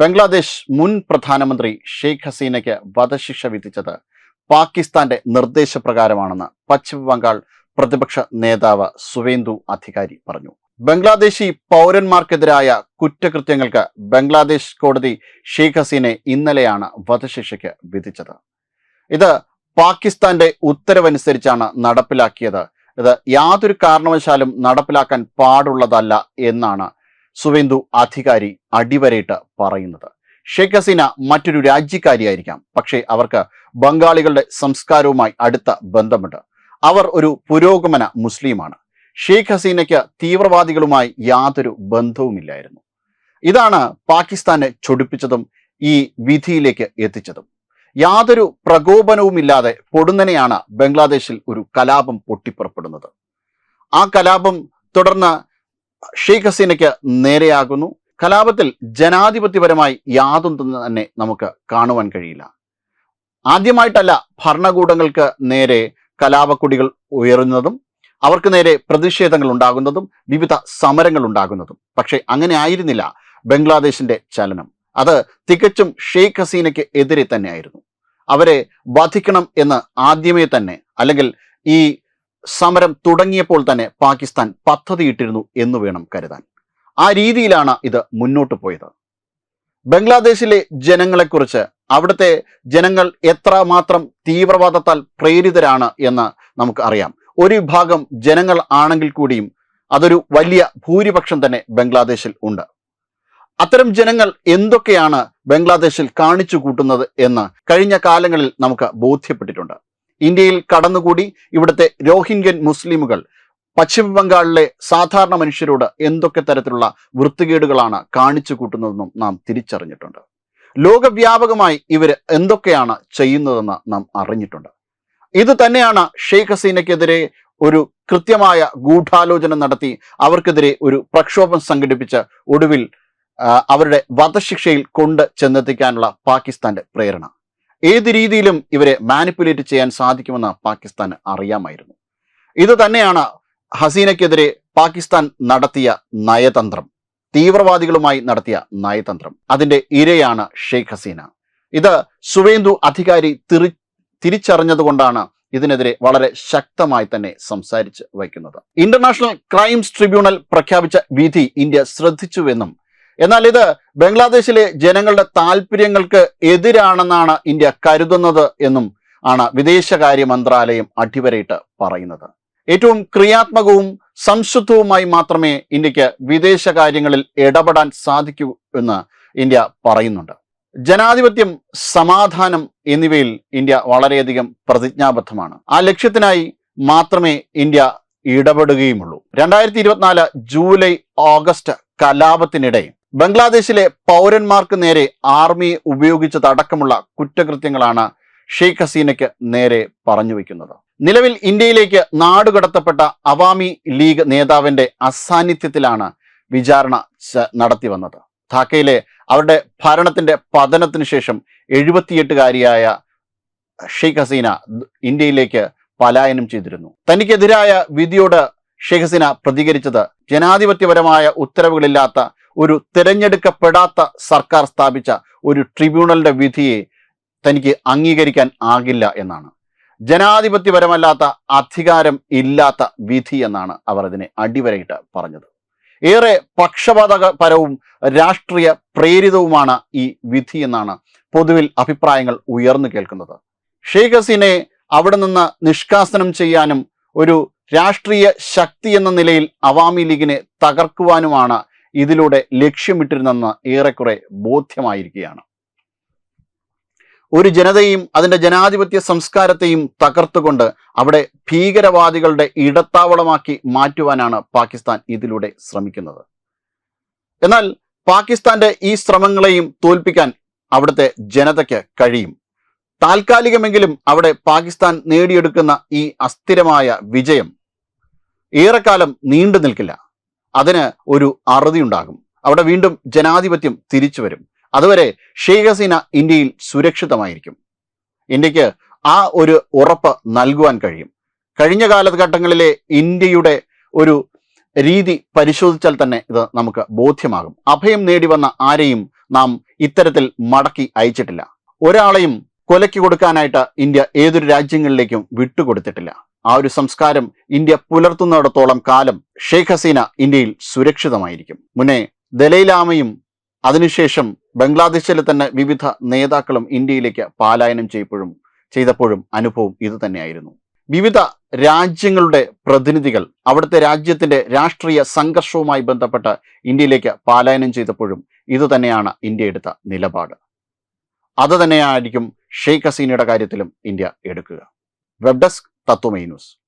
ബംഗ്ലാദേശ് മുൻ പ്രധാനമന്ത്രി ഷെയ്ഖ് ഹസീനയ്ക്ക് വധശിക്ഷ വിധിച്ചത് പാകിസ്ഥാന്റെ നിർദ്ദേശപ്രകാരമാണെന്ന് പശ്ചിമ ബംഗാൾ പ്രതിപക്ഷ നേതാവ് സുവേന്ദു അധികാരി പറഞ്ഞു. ബംഗ്ലാദേശി പൗരന്മാർക്കെതിരായ കുറ്റകൃത്യങ്ങൾക്ക് ബംഗ്ലാദേശ് കോടതി ഷെയ്ഖ് ഹസീനെ ഇന്നലെയാണ് വധശിക്ഷയ്ക്ക് വിധിച്ചത്. ഇത് പാകിസ്ഥാന്റെ ഉത്തരവനുസരിച്ചാണ് നടപ്പിലാക്കിയത്. ഇത് യാതൊരു കാരണവശാലും നടപ്പിലാക്കാൻ പാടുള്ളതല്ല എന്നാണ് സുവേന്ദു അധികാരി അടിവരയിട്ട് പറയുന്നത്. ഷെയ്ഖ് ഹസീന മറ്റൊരു രാജ്യക്കാരിയായിരിക്കാം. പക്ഷേ അവർക്ക് ബംഗാളികളുടെ സംസ്കാരവുമായി അടുത്ത ബന്ധമുണ്ട്. അവർ ഒരു പുരോഗമന മുസ്ലിമാണ്. ഷെയ്ഖ് ഹസീനയ്ക്ക് തീവ്രവാദികളുമായി യാതൊരു ബന്ധവുമില്ലായിരുന്നു. ഇതാണ് പാകിസ്ഥാനെ ചൊടിപ്പിച്ചതും ഈ വിധിയിലേക്ക് എത്തിച്ചതും. യാതൊരു പ്രകോപനവുമില്ലാതെ പൊടുന്നനെയാണ് ബംഗ്ലാദേശിൽ ഒരു കലാപം പൊട്ടിപ്പുറപ്പെടുന്നത്. ആ കലാപം തുടർന്ന് ഷെയ്ഖ് ഹസീനയ്ക്ക് നേരെയാകുന്നു. കലാപത്തിൽ ജനാധിപത്യപരമായി യാതൊന്നും തന്നെ നമുക്ക് കാണുവാൻ കഴിയില്ല. ആദ്യമായിട്ടല്ല ഭരണകൂടങ്ങൾക്ക് നേരെ കലാപക്കൊടികൾ ഉയരുന്നതും അവർക്ക് നേരെ പ്രതിഷേധങ്ങൾ ഉണ്ടാകുന്നതും വിവിധ സമരങ്ങൾ ഉണ്ടാകുന്നതും. പക്ഷേ അങ്ങനെ ആയിരുന്നില്ല ബംഗ്ലാദേശിന്റെ ചലനം. അത് തികച്ചും ഷെയ്ഖ് ഹസീനയ്ക്ക് എതിരെ തന്നെയായിരുന്നു. അവരെ വധിക്കണം എന്ന് ആദ്യമേ തന്നെ അല്ലെങ്കിൽ ഈ സമരം തുടങ്ങിയപ്പോൾ തന്നെ പാകിസ്ഥാൻ പദ്ധതിയിട്ടിരുന്നു എന്ന് വേണം കരുതാൻ. ആ രീതിയിലാണ് ഇത് മുന്നോട്ട് പോയത്. ബംഗ്ലാദേശിലെ ജനങ്ങളെക്കുറിച്ച് അവിടുത്തെ ജനങ്ങൾ എത്രമാത്രം തീവ്രവാദത്താൽ പ്രേരിതരാണ് എന്ന് നമുക്ക് അറിയാം. ഒരു വിഭാഗം ജനങ്ങൾ ആണെങ്കിൽ കൂടിയും അതൊരു വലിയ ഭൂരിപക്ഷം തന്നെ ബംഗ്ലാദേശിൽ ഉണ്ട്. അത്തരം ജനങ്ങൾ എന്തൊക്കെയാണ് ബംഗ്ലാദേശിൽ കാണിച്ചു കൂട്ടുന്നത് എന്ന് കഴിഞ്ഞ കാലങ്ങളിൽ നമുക്ക് ബോധ്യപ്പെട്ടിട്ടുണ്ട്. ഇന്ത്യയിൽ കടന്നുകൂടി ഇവിടുത്തെ രോഹിംഗ്യൻ മുസ്ലിമുകൾ പശ്ചിമ ബംഗാളിലെ സാധാരണ മനുഷ്യരോട് എന്തൊക്കെ തരത്തിലുള്ള വൃത്തികേടുകളാണ് കാണിച്ചു കൂട്ടുന്നതെന്നും നാം തിരിച്ചറിഞ്ഞിട്ടുണ്ട്. ലോകവ്യാപകമായി ഇവർ എന്തൊക്കെയാണ് ചെയ്യുന്നതെന്ന് നാം അറിഞ്ഞിട്ടുണ്ട്. ഇത് തന്നെയാണ് ഷെയ്ഖ് ഹസീനയ്ക്കെതിരെ ഒരു കൃത്യമായ ഗൂഢാലോചന നടത്തി അവർക്കെതിരെ ഒരു പ്രക്ഷോഭം സംഘടിപ്പിച്ച് ഒടുവിൽ അവരുടെ വധശിക്ഷയിൽ കൊണ്ട് ചെന്നെത്തിക്കാനുള്ള പാകിസ്ഥാന്റെ പ്രേരണ. ഏത് രീതിയിലും ഇവരെ മാനിപ്പുലേറ്റ് ചെയ്യാൻ സാധിക്കുമെന്ന് പാകിസ്ഥാൻ അറിയാമായിരുന്നു. ഇത് തന്നെയാണ് ഹസീനയ്ക്കെതിരെ പാകിസ്ഥാൻ നടത്തിയ നയതന്ത്രം തീവ്രവാദികളുമായി നടത്തിയ നയതന്ത്രം. അതിന്റെ ഇരയാണ് ഷെയ്ഖ് ഹസീന. ഇത് സുവേന്ദു അധികാരി തിരി തിരിച്ചറിഞ്ഞതുകൊണ്ടാണ് ഇതിനെതിരെ വളരെ ശക്തമായി തന്നെ സംസാരിച്ച് വയ്ക്കുന്നത്. ഇന്റർനാഷണൽ ക്രൈംസ് ട്രിബ്യൂണൽ പ്രഖ്യാപിച്ച വിധി ഇന്ത്യ ശ്രദ്ധിച്ചുവെന്നും എന്നാൽ ഇത് ബംഗ്ലാദേശിലെ ജനങ്ങളുടെ താല്പര്യങ്ങൾക്ക് എതിരാണെന്നാണ് ഇന്ത്യ കരുതുന്നത് എന്നും ആണ് വിദേശകാര്യ മന്ത്രാലയം അടിവരയിട്ട് പറയുന്നത്. ഏറ്റവും ക്രിയാത്മകവും സംശുദ്ധവുമായി മാത്രമേ ഇന്ത്യയ്ക്ക് വിദേശകാര്യങ്ങളിൽ ഇടപെടാൻ സാധിക്കൂ എന്ന് ഇന്ത്യ പറയുന്നുണ്ട്. ജനാധിപത്യം സമാധാനം എന്നിവയിൽ ഇന്ത്യ വളരെയധികം പ്രതിജ്ഞാബദ്ധമാണ്. ആ ലക്ഷ്യത്തിനായി മാത്രമേ ഇന്ത്യ ഇടപെടുകയുമുള്ളൂ. രണ്ടായിരത്തി ഇരുപത്തിനാല് ജൂലൈ ഓഗസ്റ്റ് കലാപത്തിനിടെ ബംഗ്ലാദേശിലെ പൗരന്മാർക്ക് നേരെ ആർമിയെ ഉപയോഗിച്ചതടക്കമുള്ള കുറ്റകൃത്യങ്ങളാണ് ഷെയ്ഖ് ഹസീനയ്ക്ക് നേരെ പറഞ്ഞു വയ്ക്കുന്നത് നിലവിൽ ഇന്ത്യയിലേക്ക് നാടുകടത്തപ്പെട്ട അവാമി ലീഗ് നേതാവിന്റെ അസാന്നിധ്യത്തിലാണ് വിചാരണ നടത്തി വന്നത്. ധാക്കയിലെ അവരുടെ ഭരണത്തിന്റെ പതനത്തിന് ശേഷം എഴുപത്തിയെട്ടുകാരിയായ ഷെയ്ഖ് ഹസീന ഇന്ത്യയിലേക്ക് പലായനം ചെയ്തിരുന്നു. തനിക്കെതിരായ വിധിയോട് ഷെയ്ഖ് ഹസീന പ്രതികരിച്ചത് ജനാധിപത്യപരമായ ഉത്തരവുകളില്ലാത്ത ഒരു തിരഞ്ഞെടുക്കപ്പെടാത്ത സർക്കാർ സ്ഥാപിച്ച ഒരു ട്രിബ്യൂണലിന്റെ വിധിയെ തനിക്ക് അംഗീകരിക്കാൻ ആകില്ല എന്നാണ്. ജനാധിപത്യപരമല്ലാത്ത അധികാരം ഇല്ലാത്ത വിധി എന്നാണ് അവർ അതിനെ അടിവരയിട്ട് പറഞ്ഞത്. ഏറെ പക്ഷപാതപരവും രാഷ്ട്രീയ പ്രേരിതവുമാണ് ഈ വിധി എന്നാണ് പൊതുവിൽ അഭിപ്രായങ്ങൾ ഉയർന്നു കേൾക്കുന്നത്. ഷെയ്ഖ് ഹസീനെ അവിടെ നിന്ന് നിഷ്കാസനം ചെയ്യാനും ഒരു രാഷ്ട്രീയ ശക്തി എന്ന നിലയിൽ അവാമി ലീഗിനെ തകർക്കുവാനുമാണ് ഇതിലൂടെ ലക്ഷ്യമിട്ടിരുന്നെന്ന് ഏറെക്കുറെ ബോധ്യമായിരിക്കുകയാണ്. ഒരു ജനതയും അതിന്റെ ജനാധിപത്യ സംസ്കാരത്തെയും തകർത്തുകൊണ്ട് അവിടെ ഭീകരവാദികളുടെ ഇടത്താവളമാക്കി മാറ്റുവാനാണ് പാകിസ്ഥാൻ ഇതിലൂടെ ശ്രമിക്കുന്നത്. എന്നാൽ പാകിസ്ഥാന്റെ ഈ ശ്രമങ്ങളെയും തോൽപ്പിക്കാൻ അവിടുത്തെ ജനതയ്ക്ക് കഴിയും. താൽക്കാലികമെങ്കിലും അവിടെ പാകിസ്ഥാൻ നേടിയെടുക്കുന്ന ഈ അസ്ഥിരമായ വിജയം ഏറെക്കാലം നീണ്ടു നിൽക്കില്ല അതിന് ഒരു അറുതിയുണ്ടാകും. അവിടെ വീണ്ടും ജനാധിപത്യം തിരിച്ചു വരും. അതുവരെ ഷെയ്ഖ് ഹസീന ഇന്ത്യയിൽ സുരക്ഷിതമായിരിക്കും. ഇന്ത്യയ്ക്ക് ആ ഒരു ഉറപ്പ് നൽകുവാൻ കഴിയും. കഴിഞ്ഞ കാലഘട്ടങ്ങളിലെ ഇന്ത്യയുടെ ഒരു രീതി പരിശോധിച്ചാൽ തന്നെ ഇത് നമുക്ക് ബോധ്യമാകും. അഭയം നേടി വന്ന ആരെയും നാം ഇത്തരത്തിൽ മടക്കി അയച്ചിട്ടില്ല. ഒരാളെയും കൊലയ്ക്ക് കൊടുക്കാനായിട്ട് ഇന്ത്യ ഏതൊരു രാജ്യങ്ങളിലേക്കും വിട്ടുകൊടുത്തിട്ടില്ല. ആ ഒരു സംസ്കാരം ഇന്ത്യ പുലർത്തുന്നിടത്തോളം കാലം ഷെയ്ഖ് ഹസീന ഇന്ത്യയിൽ സുരക്ഷിതമായിരിക്കും. മുന്നേ ദലൈലാമയും അതിനുശേഷം ബംഗ്ലാദേശിലെ തന്നെ വിവിധ നേതാക്കളും ഇന്ത്യയിലേക്ക് പാലായനം ചെയ്യപ്പോഴും ചെയ്തപ്പോഴും അനുഭവം ഇതുതന്നെയായിരുന്നു വിവിധ രാജ്യങ്ങളുടെ പ്രതിനിധികൾ അവിടുത്തെ രാജ്യത്തിന്റെ രാഷ്ട്രീയ സംഘർഷവുമായി ബന്ധപ്പെട്ട് ഇന്ത്യയിലേക്ക് പാലായനം ചെയ്തപ്പോഴും ഇതുതന്നെയാണ് ഇന്ത്യ എടുത്ത നിലപാട്. അത് തന്നെയായിരിക്കും ഷെയ്ഖ് ഹസീനയുടെ കാര്യത്തിലും ഇന്ത്യ എടുക്കുക. Web desk tatlo minus.